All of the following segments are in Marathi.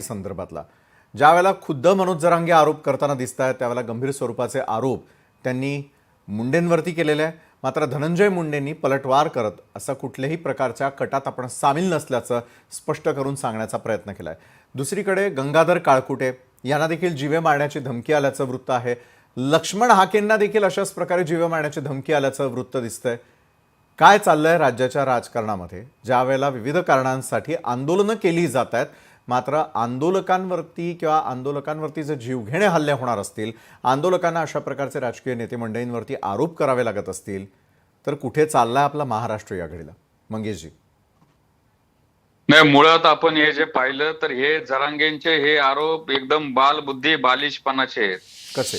संदर्भातला. ज्यावेळेला खुद्द मनोज जरांगे आरोप करताना दिसत आहेत त्यावेळेला गंभीर स्वरूपाचे आरोप त्यांनी मुंडेंवरती केलेले आहे मात्र धनंजय मुंडेंनी पलटवार करत असा कुठल्याही प्रकारच्या कटात आपण सामील नसल्याचं स्पष्ट करून सांगण्याचा प्रयत्न केला आहे दुसरीकडे गंगाधर काळकुटे यांना देखील जीवे मारण्याची धमकी आल्याचं वृत्त आहे. लक्ष्मण हाकेंना देखील अशाच प्रकारे जीवे मारण्याची धमकी आल्याचं वृत्त दिसतंय. काय चाललंय राज्याच्या राजकारणामध्ये? ज्या वेळेला विविध कारणांसाठी आंदोलनं केली जात आहेत मात्र आंदोलकांवरती किंवा आंदोलकांवरती जे जीवघेणे हल्ले होणार असतील आंदोलकांना अशा प्रकारचे राजकीय नेते मंडळींवरती आरोप करावे लागत असतील तर कुठे चाललाय आपला महाराष्ट्र या घडीला? मंगेशजी. नाही मुळात आपण हे जे पाहिलं तर हे जरांगेंचे हे आरोप एकदम बालबुद्धी बालिशपणाचे आहेत. कसे?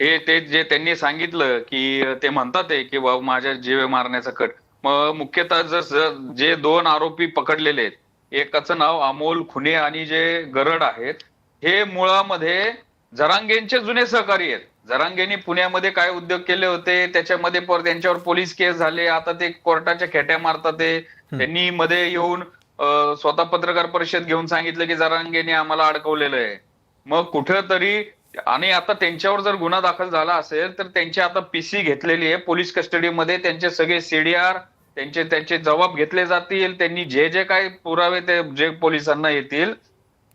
हे ते जे त्यांनी सांगितलं की ते म्हणतात आहे की बाबा माझ्या जीवे मारण्याचा कट. मग मुख्यतः जर जर जे दोन आरोपी पकडलेले आहेत एकाचं नाव अमोल खुने आणि जे गरड आहेत हे मुळामध्ये जरांगेंचे जुने सहकारी आहेत. जरांगेंनी पुण्यामध्ये काय उद्योग केले होते त्याच्यामध्ये पर त्यांच्यावर पोलीस केस झाले आता ते कोर्टाच्या खेट्या मारतात ते. त्यांनी मध्ये येऊन स्वतः पत्रकार परिषद घेऊन सांगितलं की जरांगेने आम्हाला अडकवलेलं आहे. मग कुठंतरी आणि आता त्यांच्यावर जर गुन्हा दाखल झाला असेल तर त्यांची आता पीसी घेतलेली आहे पोलीस कस्टडीमध्ये त्यांचे सगळे सीडीआर त्यांचे त्यांचे जबाब घेतले जातील त्यांनी जे जे काय पुरावे ते जे पोलिसांना येतील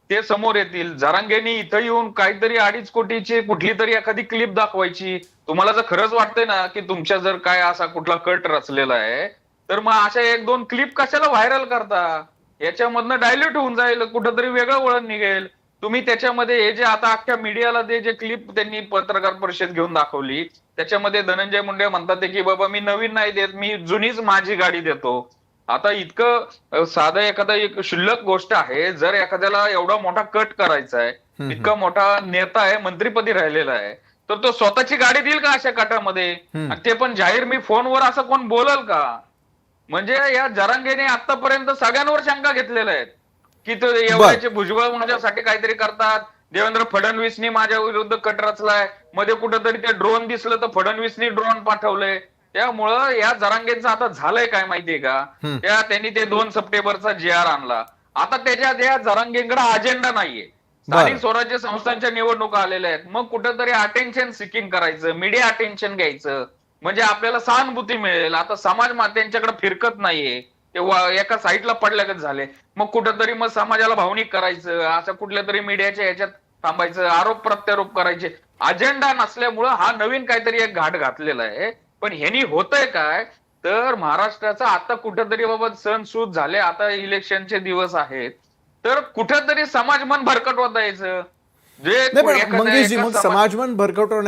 ते समोर येतील. जरांगेनी इथं येऊन काहीतरी अडीच कोटीची कुठली तरी एखादी क्लिप दाखवायची. तुम्हाला जर खरंच वाटतंय ना की तुमच्या जर काय असा कुठला कट रचलेला आहे तर मग अशा एक दोन क्लिप कशाला व्हायरल करता? याच्यामधनं डायल्यूट होऊन जाईल कुठंतरी वेगळं वळण निघेल. तुम्ही त्याच्यामध्ये हे जे आता अख्ख्या मीडियाला ते जे क्लिप त्यांनी पत्रकार परिषद घेऊन दाखवली त्याच्यामध्ये धनंजय मुंडे म्हणतात की बाबा मी नवीन नाही देत मी जुनीच माझी गाडी देतो. आता इतकं साधं एखादा एक क्षुल्लक गोष्ट आहे जर एखाद्याला एवढा मोठा कट करायचा आहे इतका मोठा नेता आहे मंत्रीपदी राहिलेला आहे तर तो स्वतःची गाडी देईल का अशा कटामध्ये? ते पण जाहीर मी फोनवर असं कोण बोलल का? म्हणजे या जरांगेने आतापर्यंत सगळ्यांवर शंका घेतलेल्या आहेत. की तो एवढ्याचे भुजबळ माझ्यासाठी काहीतरी करतात. देवेंद्र फडणवीसनी माझ्या विरुद्ध कट रचलाय. मध्ये कुठंतरी ते ड्रोन दिसलं तर फडणवीसनी ड्रोन पाठवलंय. त्यामुळं या जरांगेचं आता झालंय काय माहितीये का. त्या त्यांनी ते दोन सप्टेंबरचा जी आर आणला. आता त्याच्यात या जरांगेंकडे अजेंडा नाहीये. स्थानिक. स्वराज्य संस्थांच्या निवडणुका आलेल्या आहेत. मग कुठंतरी अटेन्शन सिकिंग करायचं मीडिया अटेन्शन घ्यायचं. म्हणजे आपल्याला सहानुभूती मिळेल. आता समाज मा- त्यांच्याकडे फिरकत नाहीये. ते वा- एका साईडला पडल्यागत झाले. मग कुठंतरी मग समाजाला भावनिक करायचं असं कुठल्या तरी मीडियाच्या ह्याच्यात थांबायचं आरोप प्रत्यारोप करायचे. अजेंडा नसल्यामुळं हा नवीन काहीतरी एक घाट घातलेला आहे. पण ह्यानी होतंय काय? तर महाराष्ट्राचा आता कुठंतरी बाबा सण सूद झाले आता इलेक्शनचे दिवस आहेत. तर कुठंतरी समाज मन भरकटवता यायचं जे मग समाज- समाजमन भरकटवण्या